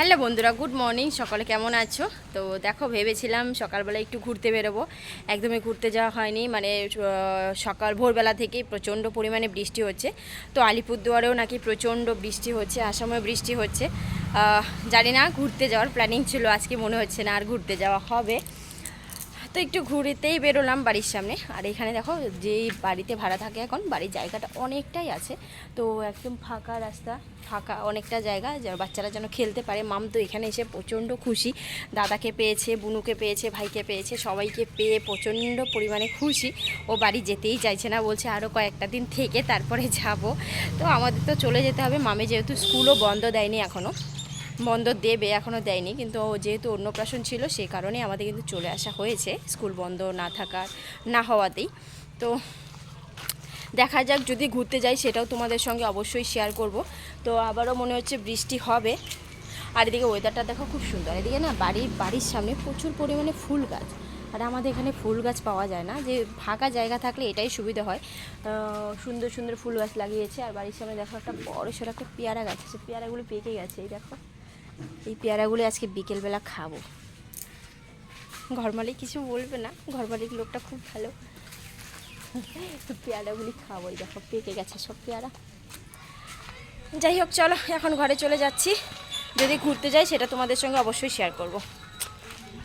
Hello বন্ধুরা, good morning. সকালে কেমন আছো? তো দেখো, ভেবেছিলাম সকালবেলা একটু ঘুরতে বেরোবো। একদমই ঘুরতে যাওয়া হয়নি। মানে সকাল ভোরবেলা থেকেই প্রচণ্ড পরিমাণে বৃষ্টি হচ্ছে। তো আলিপুরদুয়ারেও নাকি প্রচণ্ড বৃষ্টি হচ্ছে, আসামেও বৃষ্টি হচ্ছে। জানি না, ঘুরতে যাওয়ার প্ল্যানিং ছিল। আজকে মনে হচ্ছে না আর ঘুরতে যাওয়া হবে। তো একটু ঘুরেতেই বেরোলাম বাড়ির সামনে। আর এখানে দেখো, যেই বাড়িতে ভাড়া থাকে এখন, বাড়ির জায়গাটা অনেকটাই আছে। তো একদম ফাঁকা রাস্তা, ফাঁকা অনেকটা জায়গা যা বাচ্চারা যেন খেলতে পারে। মাম তো এখানে এসে প্রচণ্ড খুশি। দাদাকে পেয়েছে, বুনুকে পেয়েছে, ভাইকে পেয়েছে, সবাইকে পেয়ে প্রচণ্ড পরিমাণে খুশি। ও বাড়ি যেতেই চাইছে না, বলছে আরও কয়েকটা দিন থেকে তারপরে যাব। তো আমাদের তো চলে যেতে হবে। মামে যেহেতু স্কুলও বন্ধ দেয়নি এখনও বন্ধ দেবে এখনও দেয়নি, কিন্তু যেহেতু অন্নপ্রাশন ছিল সেই কারণে আমাদের কিন্তু চলে আসা হয়েছে, স্কুল বন্ধ না থাকার, না হওয়াতেই। তো দেখা যাক যদি ঘুরতে যাই সেটাও তোমাদের সঙ্গে অবশ্যই শেয়ার করব। তো আবারও মনে হচ্ছে বৃষ্টি হবে। আর এদিকে ওয়েদারটা দেখো খুব সুন্দর, এদিকে না বাড়ির বাড়ির সামনে প্রচুর পরিমাণে ফুল গাছ। আর আমাদের এখানে ফুল গাছ পাওয়া যায় না, যে ফাঁকা জায়গা থাকলে এটাই সুবিধা হয়। সুন্দর সুন্দর ফুল গাছ লাগিয়েছে, আর বাড়ির সামনে দেখো একটা বড় সড়ো একটা পেয়ারা গাছ আছে পেয়ারাগুলো পেকে গেছে, এই দেখো। এই পেয়ারাগুলো আজকে বিকেলবেলা খাব। ঘর মালিক কিছু বলবে না ঘর মালিক লোকটা খুব ভালো। পেয়ারাগুলি খাব, এই দেখো, পেকে গেছে সব পেয়ারা। যাই হোক, চলো, এখন ঘরে চলে যাচ্ছি। যদি ঘুরতে যাই, সেটা তোমাদের সঙ্গে অবশ্যই শেয়ার করব।